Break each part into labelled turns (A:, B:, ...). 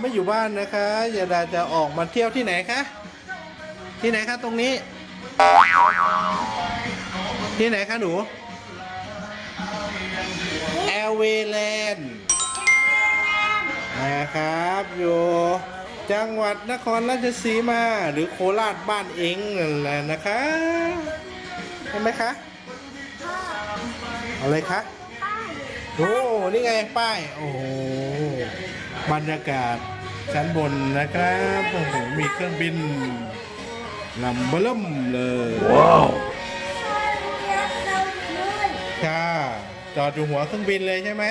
A: ไม่อยู่บ้านนะคะยาดาจะออกมาเที่ยวที่ไหนคะ ที่ไหนคะตรงนี้ ที่ไหนคะหนูแอลเวแลนด์นะครับอยู่จังหวัดนครราชสีมาหรือโคราชบ้านเองนั่นแหละนะคะเห็นไหมคะ อะไรคะโอ้ นี่ไงป้าย โอ้โห บรรยากาศชั้นบนนะครับ โอ้โห มีเครื่องบินลำเบิ่มเลย ว้าวค่ะจอดอยู่หัวเครื่องบินเลยใช่ไหม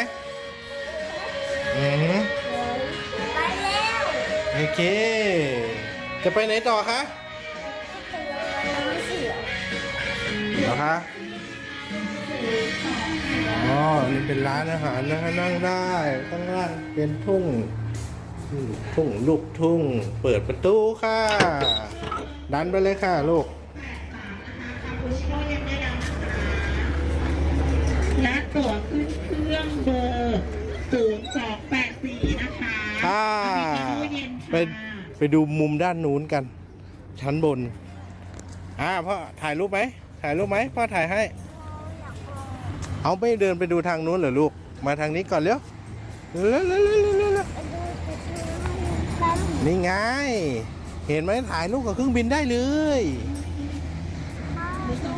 A: อือฮึ
B: ไปแล้ว
A: โอเค จะไปไหนต่อคะ
B: น้ำเสือ
A: เหรอคะ อ๋อนี่เป็นร้านอาหารนะฮะนั่งได้ข้างล่างเป็นทุ่งอืมทุ่งลูกทุ่ง เปิดประตูค่ะ ดันไปเลยค่ะลูก
C: และตั๋วขึ้นเครื่องเบอร์ศูนย์สองแปดสี่นะคะ
A: ค่ะ
C: ตู้เย็น
A: ไป
C: ค่ะ
A: ไปดูมุมด้านนู้นกัน ชั้นบน อ่าพ่อถ่ายรูปไหมถ่ายรูปไหมพ่อถ่ายให้ เอาไม่เดินไปดูทางนู้นเหรอลูก มาทางนี้ก่อนเร็วเร็วเร็วเร็วเร็วเร็ว
B: นี่
A: ไง เห็นไหมถ่ายรูปกับเครื่องบินได้เลย
B: จุดชม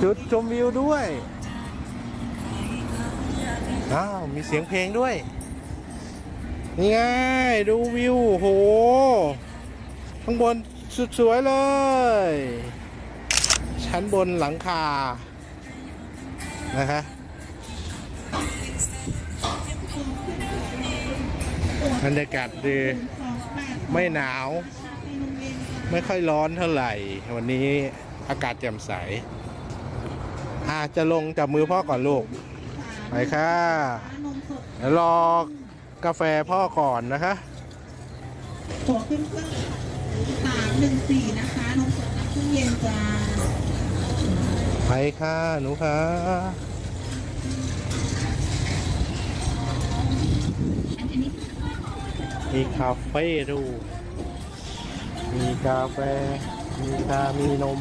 B: ว
A: จุดชมวิวด้วย อ้าว มีเสียงเพลงด้วย นี่ไง ดูวิว โห ข้างบนสุดสวยเลย ชั้นบนหลังคา นะคะบรรยากาศดีไม่หนาว ไม่ค่อยร้อนเท่าไหร่ วันนี้อากาศแจ่มใส อาจจะลงจับมือพ่อก่อนลูก ไปค่ะ เดี๋ยวรอกาแฟพ่อก่อนนะคะ
C: ตั๋วขึ้นเครื่องสามหนึ่งสี่นะคะนมสดน้ำพึ่งเย็นจ้า
A: ไปค่ะหนูค่ะมีคาเฟ่ดู มีกาแฟ มีชามีนม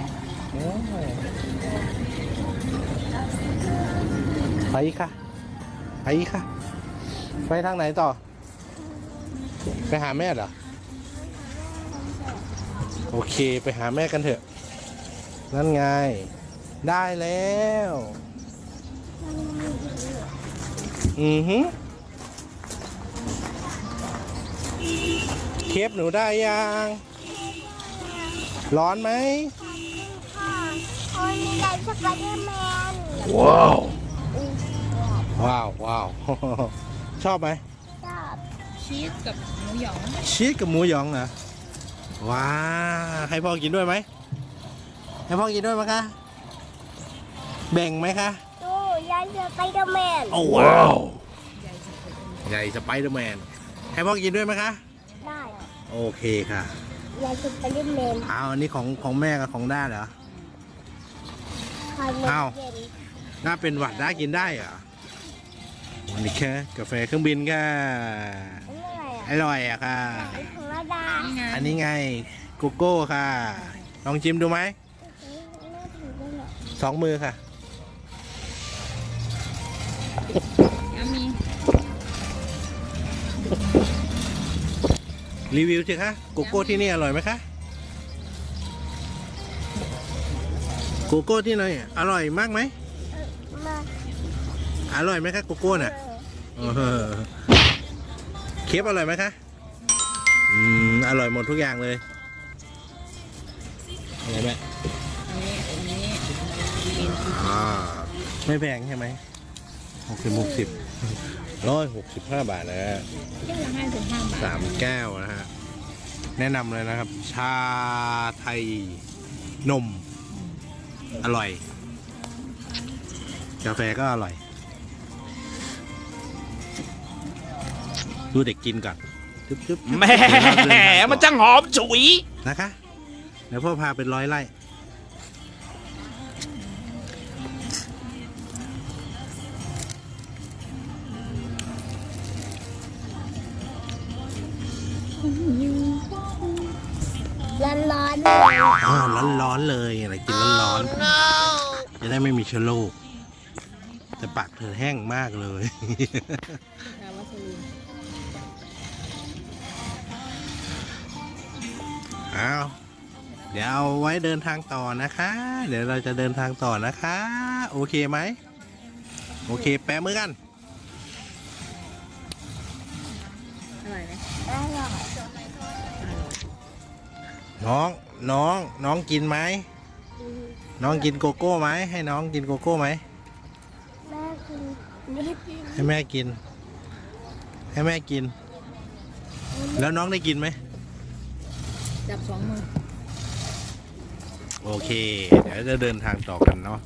A: โอ้ยไปค่ะ ไปค่ะ ไปทางไหนต่อ ไปหาแม่เหรอ โอเค ไปหาแม่กันเถอะ นั่นไง ได้แล้ว อือฮึเคปหนูได้ยัง ร้อนไหม
B: ค่ะโอ้ยมีไดสไปเดอร์แมน
A: ว้าว ว้าวว้าวชอบไหม
B: ชอบ
C: ชีสกับหมูหยอง
A: ชีสกับหมูหยองเหรอว้าให้พ่อกินด้วยไหมให้พ่อกินด้วยไหมคะ แบ่งไหมคะ
B: ดูยายสไปเดอร์แมน
A: โอ้ว้าวใหญ่สไปเดอร์แมนให้พ่อกินด้วยไหมคะ
B: ได้
A: โอเคค่ะ
B: ยายสไปเดอร์แมน
A: เอาอันนี้ของของแม่กับของด้าเหรอ
B: คอยน
A: อ้าว
B: มเย็น
A: น่าเป็นหวัดได้กินได้เหรอวันนี้แค่กาแฟเครื่องบินค่ะ
B: อันนี้อะไรอะ
A: อร่อยอะค่ะ
B: ไอ้ของระดา
C: นี่ไง
A: อันนี้ไงโกโก้ค่ะ ลองชิมดูไหม
B: แม่ถือได้เหรอ
A: สองมือค่ะ
C: แล้วมี
A: รีวิวสิคะโกโก้ที่นี่อร่อยไหมคะโกโก้ที่ไหนอร่อยมากไหม
B: มา
A: อร่อยไหมคะโกโก้น่ะ
B: เออ
A: เออเคฟอร่อยไหมคะอืมอร่อยหมดทุกอย่างเลยอะไรแม่
C: อันนี้อันนี้
A: อ่าไม่แพงใช่ไหม หกสิบหกสิบร้อยหกสิบห้าบาทนะฮะ
C: แค่ละห้าสิบห้าบาท
A: สามแก้วนะฮะ แนะนำเลยนะครับ ชาไทยนม อร่อย กาแฟก็อร่อย ดูเด็กกินก่อนจุ๊บจุ๊บจุ๊บ
D: แหม่
A: เดี๋ยวเราเดินทางต่อ
D: มันจังหอมฉุย
A: นะคะ เดี๋ยวพ่อพาเป็นร้อยไร่ ร้อนร้อนร้อนๆเลยอะไรกินร้อนๆจะได้ไม่มีเชื้อโรคแต่ปากเธอแห้งมากเลย
D: น้
A: อ้าว เดี๋ยวเอาไว้เดินทางต่อนะคะ เดี๋ยวเราจะเดินทางต่อนะคะ โอเคไหม โอเค แปะมือกัน
D: อร่อยไหม
B: อร่อย
A: น้องน้องน้องกินไหม น้องกินโกโก้ไหมให้น้องกินโกโก้ไหม
B: แม่กินนิด
A: ให้แม่กิน ให้แม่กิน แล้วน้องได้กินไหม
D: จับสองมือ
A: โอเค เดี๋ยวจะเดินทางต่อกันเนาะ